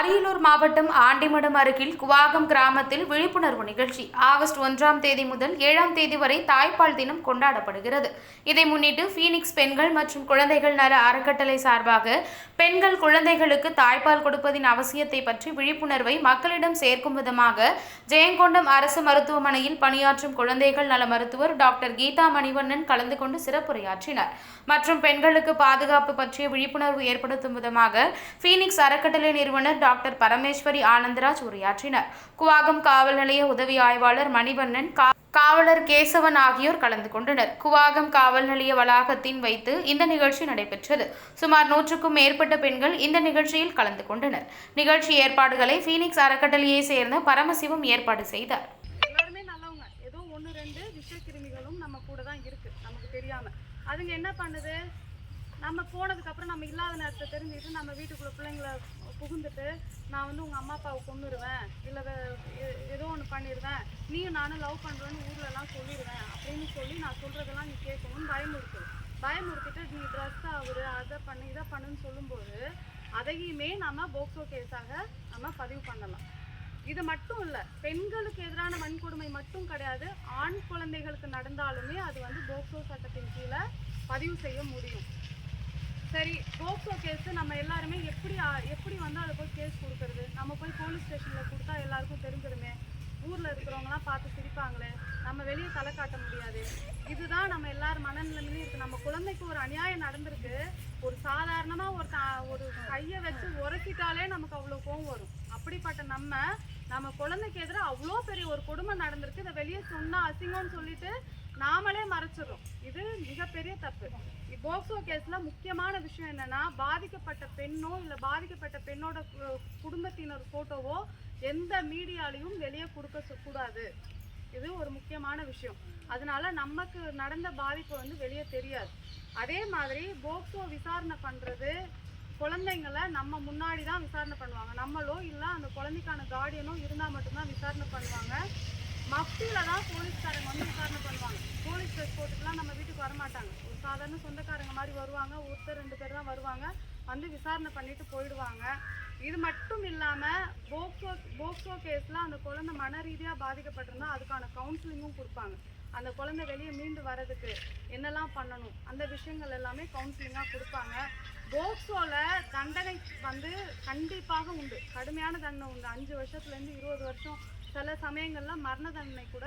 அரியலூர் மாவட்டம் ஆண்டிமடம் அருகில் குவாகம் கிராமத்தில் விழிப்புணர்வு நிகழ்ச்சி. ஆகஸ்ட் ஒன்றாம் தேதி முதல் ஏழாம் தேதி வரை தாய்ப்பால் தினம் கொண்டாடப்படுகிறது. இதை முன்னிட்டு ஃபீனிக்ஸ் பெண்கள் மற்றும் குழந்தைகள் நல அறக்கட்டளை சார்பாக பெண்கள் குழந்தைகளுக்கு தாய்ப்பால் கொடுப்பதின் அவசியத்தை பற்றி விழிப்புணர்வை மக்களிடம் சேர்க்கும் விதமாக ஜெயங்கொண்டம் அரசு மருத்துவமனையில் பணியாற்றும் குழந்தைகள் நல மருத்துவர் டாக்டர் கீதா மணிவண்ணன் கலந்து கொண்டு சிறப்புரையாற்றினார். மற்றும் பெண்களுக்கு பாதுகாப்பு பற்றிய விழிப்புணர்வு ஏற்படுத்தும் விதமாக ஃபீனிக்ஸ் அறக்கட்டளை நிறுவனர் டாக்டர் பரமேஸ்வரி ஆனந்தராஜ் உரையாற்றினர். குவாகம் காவல் நிலைய உதவி ஆய்வாளர் மணிவண்ணன் கா- காவலர் கேசவன் ஆகியோர் கலந்து கொண்டனர். குவாகம் காவல் நிலைய வளாகத்தின் வைத்து இந்த நிகழ்ச்சி நடைபெற்றது. சுமார் நூற்றுக்கும் மேற்பட்ட பெண்கள் இந்த நிகழ்ச்சியில் கலந்து கொண்டனர். நிகழ்ச்சி ஏற்பாடுகளை பீனிக்ஸ் அறக்கட்டளையை சேர்ந்த பரமசிவம் ஏற்பாடு செய்தார். எல்லாருமே நல்லவங்க. ஏதோ ஒன்று ரெண்டு விஷக்கிருமிகளும் நம்ம கூட தான் இருக்கு நமக்கு தெரியாம. அதுங்க என்ன பண்ணுது? நம்ம போனதுக்கு அப்புறம் நம்ம இல்லாத நேரத்தை தெரிஞ்சுக்கிட்டு நம்ம வீட்டுக்குள்ள பிள்ளைங்களை புகுந்துட்டு நான் வந்து உங்கள் அம்மா அப்பாவை கொண்டுருவேன் இல்லை ஏதோ ஒன்று பண்ணிடுவேன் நீயும் நானும் லவ் பண்ணுறேன்னு ஊர்லலாம் சொல்லிடுவேன் அப்படின்னு சொல்லி நான் சொல்கிறதெல்லாம் நீ கேட்கணும்னு பயமுறுத்து. பயமுறுத்திட்டு நீ ட்ரெஸ் ஆகுது அதை பண்ணு இதை பண்ணுன்னு சொல்லும்போது அதையுமே நம்ம போக்சோ கேஸாக நம்ம பதிவு பண்ணலாம். இது மட்டும் இல்லை பெண்களுக்கு எதிரான வன்கொடுமை மட்டும் கிடையாது. ஆண் குழந்தைகளுக்கு நடந்தாலுமே அது வந்து போக்சோ சட்டத்தின் கீழே பதிவு செய்ய முடியும். சரி போக்சோ கேஸ் நம்ம எல்லாருமே எப்படி எப்படி வந்து அதை போய் கேஸ் கொடுக்கறது? நம்ம போய் போலீஸ் ஸ்டேஷன்ல கொடுத்தா எல்லாருக்கும் தெரிஞ்சிருமே. ஊர்ல இருக்கிறவங்கலாம் பார்த்து சிரிப்பாங்களே. நம்ம வெளியே தலை காட்ட முடியாது. இதுதான் நம்ம எல்லார் மனநிலைமையிலும் இருக்கு. நம்ம குழந்தைக்கு ஒரு அநியாயம் நடந்திருக்கு. ஒரு சாதாரணமா ஒரு த- ஒரு கையை வச்சு உரசிட்டாலே நமக்கு அவ்வளோ கோவம் வரும். அப்படிப்பட்ட நம்ம நம்ம குழந்தைக்கு எதிராக அவ்வளோ பெரிய ஒரு கொடுமை நடந்திருக்கு. இதை வெளியே சொன்னா அசிங்கம்னு சொல்லிட்டு நாமளே மறைச்சிடுறோம். தப்பு. போக்சோ கேஸ்ல முக்கியமான விஷயம் என்னன்னா பாதிக்கப்பட்ட பெண்ணோ இல்ல பாதிக்கப்பட்ட பெண்ணோட குடும்பத்தினர் போட்டோவோ எந்த மீடியாலையும் வெளியே கொடுக்க கூடாது. இது ஒரு முக்கியமான விஷயம். அதனால நமக்கு நடந்த பாதிப்பு வந்து வெளியே தெரியாது. அதே மாதிரி போக்சோ விசாரணை பண்றது குழந்தைங்களை நம்ம முன்னாடி தான் விசாரணை பண்ணுவாங்க. நம்மளோ இல்லை அந்த குழந்தைக்கான கார்டியனோ இருந்தால் மட்டும்தான் விசாரணை பண்ணுவாங்க. மஃப்டியில் தான் போலீஸ்காரங்க வந்து விசாரணை பண்ணுவாங்க போலீஸ் ட்ரெஸ் போட்டுட்டுலாம் நம்ம வீட்டுக்கு வரமாட்டாங்க. ஒரு சாதாரண சொந்தக்காரங்க மாதிரி வருவாங்க. ஒருத்தர் ரெண்டு பேர் தான் வருவாங்க. வந்து விசாரணை பண்ணிட்டு போயிடுவாங்க. இது மட்டும் இல்லாமல் போக்சோ போக்சோ கேஸில் அந்த குழந்தை மன ரீதியாக பாதிக்கப்பட்டிருந்தா அதுக்கான கவுன்சிலிங்கும் கொடுப்பாங்க. அந்த குழந்தை வெளியே மீண்டு வர்றதுக்கு என்னெல்லாம் பண்ணணும்? அந்த விஷயங்கள் எல்லாமே கவுன்சிலிங்காக கொடுப்பாங்க. போக்சோவில் தண்டனை வந்து கண்டிப்பாக உண்டு. கடுமையான தண்டனை உண்டு. அஞ்சு வருஷத்துலேருந்து இருபது வருஷம். சில சமயங்களில் மரண தண்டனை கூட